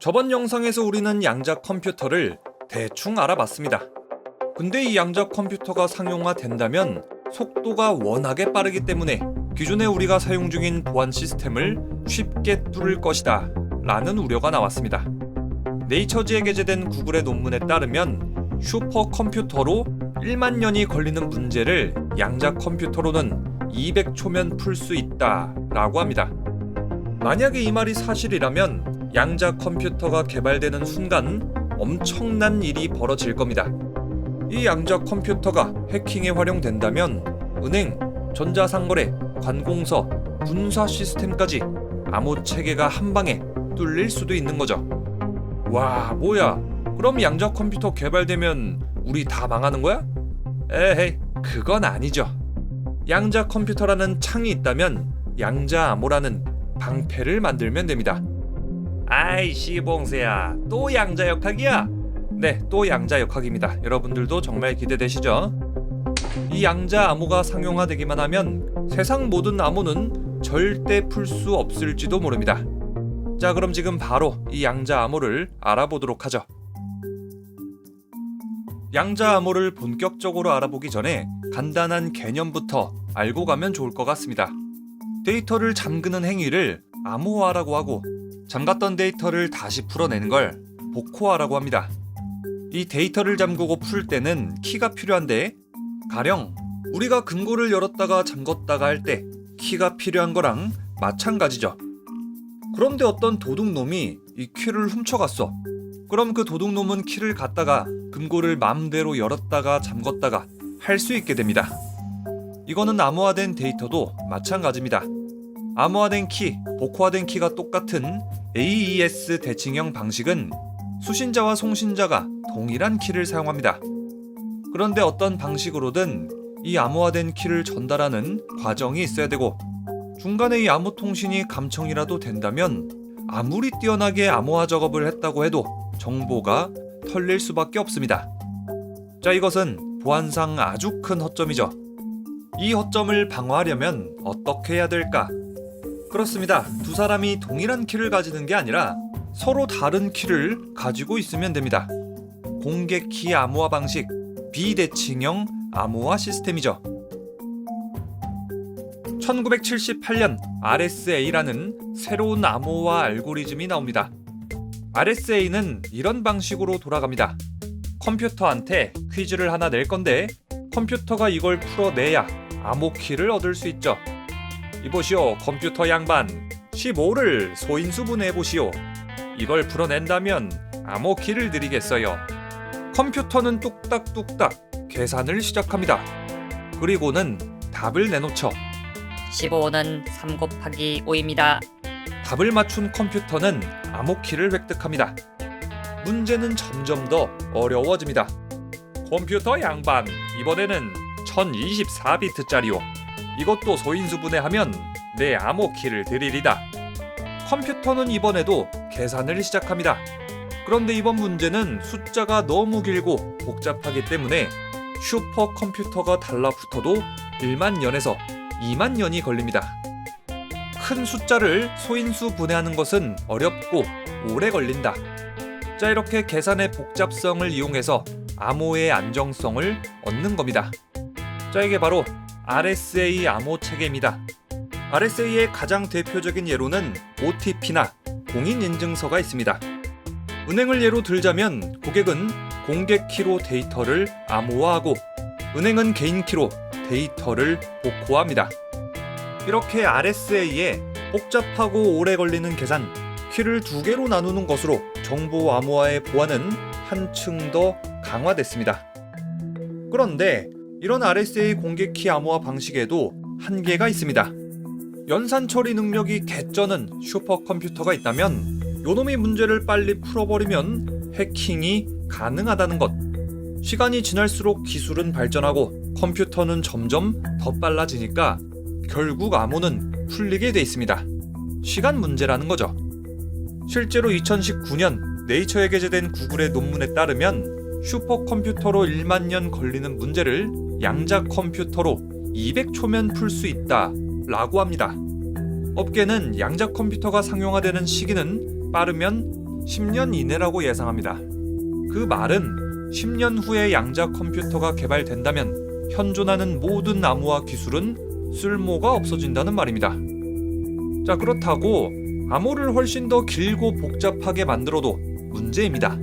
저번 영상에서 우리는 양자 컴퓨터를 대충 알아봤습니다. 근데 이 양자 컴퓨터가 상용화된다면 속도가 워낙에 빠르기 때문에 기존에 우리가 사용 중인 보안 시스템을 쉽게 뚫을 것이다 라는 우려가 나왔습니다. 네이처지에 게재된 구글의 논문에 따르면 슈퍼컴퓨터로 1만 년이 걸리는 문제를 양자 컴퓨터로는 200초면 풀 수 있다 라고 합니다. 만약에 이 말이 사실이라면 양자 컴퓨터가 개발되는 순간 엄청난 일이 벌어질 겁니다. 이 양자 컴퓨터가 해킹에 활용된다면 은행, 전자상거래, 관공서, 군사 시스템까지 암호 체계가 한 방에 뚫릴 수도 있는 거죠. 와, 뭐야? 그럼 양자 컴퓨터 개발되면 우리 다 망하는 거야? 에헤이, 그건 아니죠. 양자 컴퓨터라는 창이 있다면 양자 암호라는 방패를 만들면 됩니다. 아이 시봉세야 또 양자 역학이야? 네, 또 양자 역학입니다. 여러분들도 정말 기대되시죠? 이 양자 암호가 상용화되기만 하면 세상 모든 암호는 절대 풀 수 없을지도 모릅니다. 자, 그럼 지금 바로 이 양자 암호를 알아보도록 하죠. 양자 암호를 본격적으로 알아보기 전에 간단한 개념부터 알고 가면 좋을 것 같습니다. 데이터를 잠그는 행위를 암호화라고 하고 잠갔던 데이터를 다시 풀어내는 걸 복호화라고 합니다. 이 데이터를 잠그고 풀 때는 키가 필요한데 가령 우리가 금고를 열었다가 잠궜다가 할 때 키가 필요한 거랑 마찬가지죠. 그런데 어떤 도둑놈이 이 키를 훔쳐갔어. 그럼 그 도둑놈은 키를 갖다가 금고를 맘대로 열었다가 잠궜다가 할 수 있게 됩니다. 이거는 암호화된 데이터도 마찬가지입니다. 암호화된 키, 복호화된 키가 똑같은 AES 대칭형 방식은 수신자와 송신자가 동일한 키를 사용합니다. 그런데 어떤 방식으로든 이 암호화된 키를 전달하는 과정이 있어야 되고 중간에 이 암호 통신이 감청이라도 된다면 아무리 뛰어나게 암호화 작업을 했다고 해도 정보가 털릴 수밖에 없습니다. 자, 이것은 보안상 아주 큰 허점이죠. 이 허점을 방어하려면 어떻게 해야 될까? 그렇습니다. 두 사람이 동일한 키를 가지는 게 아니라 서로 다른 키를 가지고 있으면 됩니다. 공개 키 암호화 방식, 비대칭형 암호화 시스템이죠. 1978년 RSA라는 새로운 암호화 알고리즘이 나옵니다. RSA는 이런 방식으로 돌아갑니다. 컴퓨터한테 퀴즈를 하나 낼 건데 컴퓨터가 이걸 풀어내야 암호키를 얻을 수 있죠. 이보시오, 컴퓨터 양반. 15를 소인수분해 보시오. 이걸 풀어낸다면 암호 키를 드리겠어요. 컴퓨터는 뚝딱뚝딱 계산을 시작합니다. 그리고는 답을 내놓죠. 15는 3 곱하기 5입니다. 답을 맞춘 컴퓨터는 암호 키를 획득합니다. 문제는 점점 더 어려워집니다. 컴퓨터 양반, 이번에는 1024비트짜리요. 이것도 소인수분해 하면 내 암호키를 드리리다. 컴퓨터는 이번에도 계산을 시작합니다. 그런데 이번 문제는 숫자가 너무 길고 복잡하기 때문에 슈퍼컴퓨터가 달라붙어도 1만 년에서 2만 년이 걸립니다. 큰 숫자를 소인수 분해하는 것은 어렵고 오래 걸린다. 자, 이렇게 계산의 복잡성을 이용해서 암호의 안정성을 얻는 겁니다. 자, 이게 바로 RSA 암호 체계입니다. RSA의 가장 대표적인 예로는 OTP나 공인인증서가 있습니다. 은행을 예로 들자면 고객은 공개 키로 데이터를 암호화하고 은행은 개인 키로 데이터를 복호합니다. 이렇게 RSA에 복잡하고 오래 걸리는 계산, 키를 두 개로 나누는 것으로 정보 암호화의 보안은 한층 더 강화됐습니다. 그런데 이런 RSA 공개 키 암호화 방식에도 한계가 있습니다. 연산 처리 능력이 개쩌는 슈퍼컴퓨터가 있다면 요놈이 문제를 빨리 풀어버리면 해킹이 가능하다는 것. 시간이 지날수록 기술은 발전하고 컴퓨터는 점점 더 빨라지니까 결국 암호는 풀리게 돼 있습니다. 시간 문제라는 거죠. 실제로 2019년 네이처에 게재된 구글의 논문에 따르면 슈퍼컴퓨터로 1만 년 걸리는 문제를 양자 컴퓨터로 200초면 풀 수 있다 라고 합니다. 업계는 양자 컴퓨터가 상용화되는 시기는 빠르면 10년 이내라고 예상합니다. 그 말은 10년 후에 양자 컴퓨터가 개발된다면 현존하는 모든 암호화 기술은 쓸모가 없어진다는 말입니다. 자, 그렇다고 암호를 훨씬 더 길고 복잡하게 만들어도 문제입니다.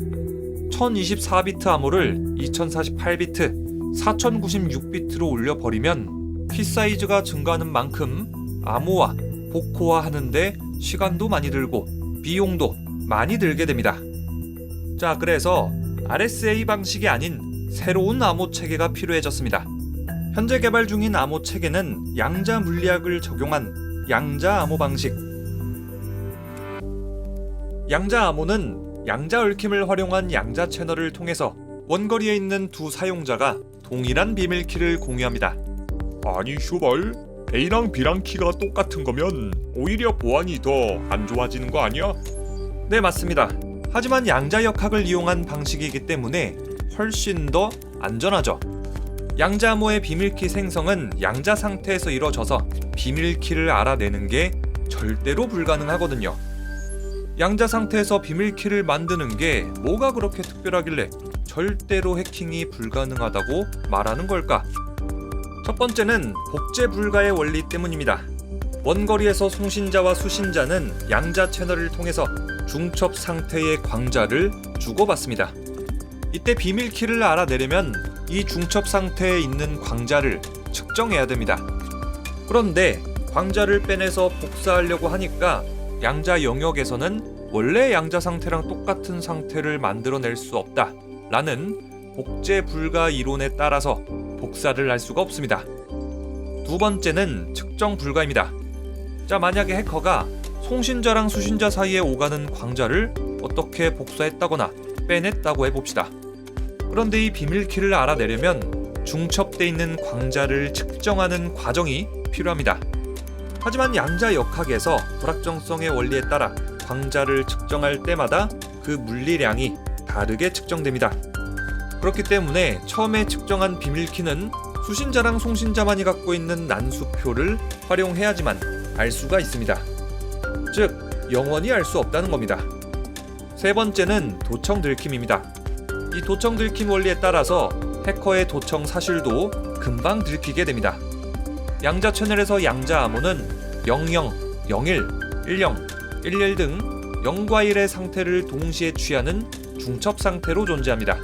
1024비트 암호를 2048비트, 4096비트로 올려버리면 키 사이즈가 증가하는 만큼 암호화, 복호화 하는데 시간도 많이 들고 비용도 많이 들게 됩니다. 자, 그래서 RSA 방식이 아닌 새로운 암호 체계가 필요해졌습니다. 현재 개발 중인 암호 체계는 양자 물리학을 적용한 양자 암호 방식. 양자 암호는 양자 얽힘을 활용한 양자 채널을 통해서 원거리에 있는 두 사용자가 동일한 비밀키를 공유합니다. 아니 슈발 A랑 B랑 키가 똑같은 거면 오히려 보안이 더 안 좋아지는 거 아니야? 네, 맞습니다. 하지만 양자 역학을 이용한 방식이기 때문에 훨씬 더 안전하죠. 양자 암호의 비밀키 생성은 양자 상태에서 이루어져서 비밀키를 알아내는 게 절대로 불가능하거든요. 양자 상태에서 비밀키를 만드는 게 뭐가 그렇게 특별하길래 절대로 해킹이 불가능하다고 말하는 걸까? 첫 번째는 복제 불가의 원리 때문입니다. 원거리에서 송신자와 수신자는 양자 채널을 통해서 중첩 상태의 광자를 주고받습니다. 이때 비밀키를 알아내려면 이 중첩 상태에 있는 광자를 측정해야 됩니다. 그런데 광자를 빼내서 복사하려고 하니까 양자 영역에서는 원래 양자 상태랑 똑같은 상태를 만들어낼 수 없다. 라는 복제 불가 이론에 따라서 복사를 할 수가 없습니다. 두 번째는 측정 불가입니다. 자, 만약에 해커가 송신자랑 수신자 사이에 오가는 광자를 어떻게 복사했다거나 빼냈다고 해봅시다. 그런데 이 비밀키를 알아내려면 중첩돼 있는 광자를 측정하는 과정이 필요합니다. 하지만 양자 역학에서 불확정성의 원리에 따라 광자를 측정할 때마다 그 물리량이 다르게 측정됩니다. 그렇기 때문에 처음에 측정한 비밀키는 수신자랑 송신자만이 갖고 있는 난수표를 활용해야지만 알 수가 있습니다. 즉, 영원히 알 수 없다는 겁니다. 세 번째는 도청 들킴입니다. 이 도청 들킴 원리에 따라서 해커의 도청 사실도 금방 들키게 됩니다. 양자 채널에서 양자 암호는 00, 01, 10, 11 등 0과 1의 상태를 동시에 취하는 중첩 상태로 존재합니다.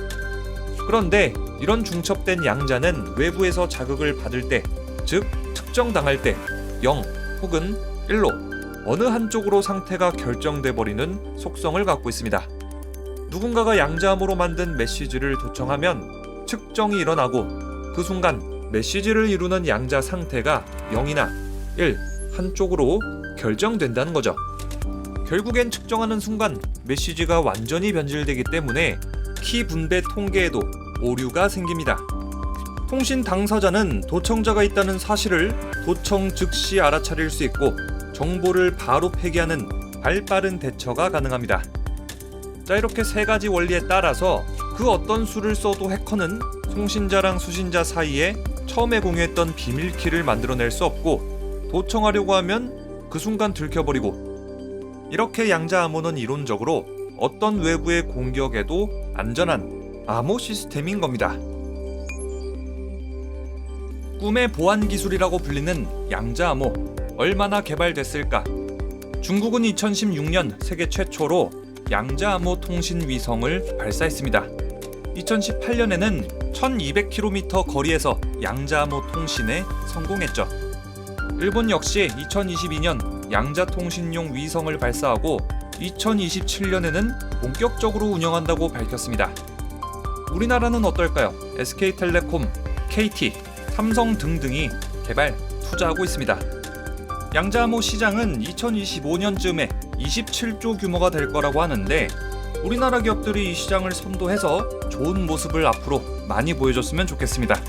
그런데 이런 중첩된 양자는 외부에서 자극을 받을 때, 즉 특정당할 때 0 혹은 1로 어느 한쪽으로 상태가 결정돼 버리는 속성을 갖고 있습니다. 누군가가 양자암으로 만든 메시지를 도청하면 측정이 일어나고 그 순간 메시지를 이루는 양자 상태가 0이나 1 한쪽으로 결정된다는 거죠. 결국엔 측정하는 순간 메시지가 완전히 변질되기 때문에 키 분배 통계에도 오류가 생깁니다. 통신 당사자는 도청자가 있다는 사실을 도청 즉시 알아차릴 수 있고 정보를 바로 폐기하는 발빠른 대처가 가능합니다. 자, 이렇게 세 가지 원리에 따라서 그 어떤 수를 써도 해커는 송신자랑 수신자 사이에 처음에 공유했던 비밀키를 만들어낼 수 없고 도청하려고 하면 그 순간 들켜버리고 이렇게 양자 암호는 이론적으로 어떤 외부의 공격에도 안전한 암호 시스템인 겁니다. 꿈의 보안 기술이라고 불리는 양자 암호 얼마나 개발됐을까? 중국은 2016년 세계 최초로 양자 암호 통신 위성을 발사했습니다. 2018년에는 1200km 거리에서 양자 암호 통신에 성공했죠. 일본 역시 2022년 양자 통신용 위성을 발사하고 2027년에는 본격적으로 운영한다고 밝혔습니다. 우리나라는 어떨까요? SK텔레콤, KT, 삼성 등등이 개발, 투자하고 있습니다. 양자암호 시장은 2025년쯤에 27조 규모가 될 거라고 하는데 우리나라 기업들이 이 시장을 선도해서 좋은 모습을 앞으로 많이 보여줬으면 좋겠습니다.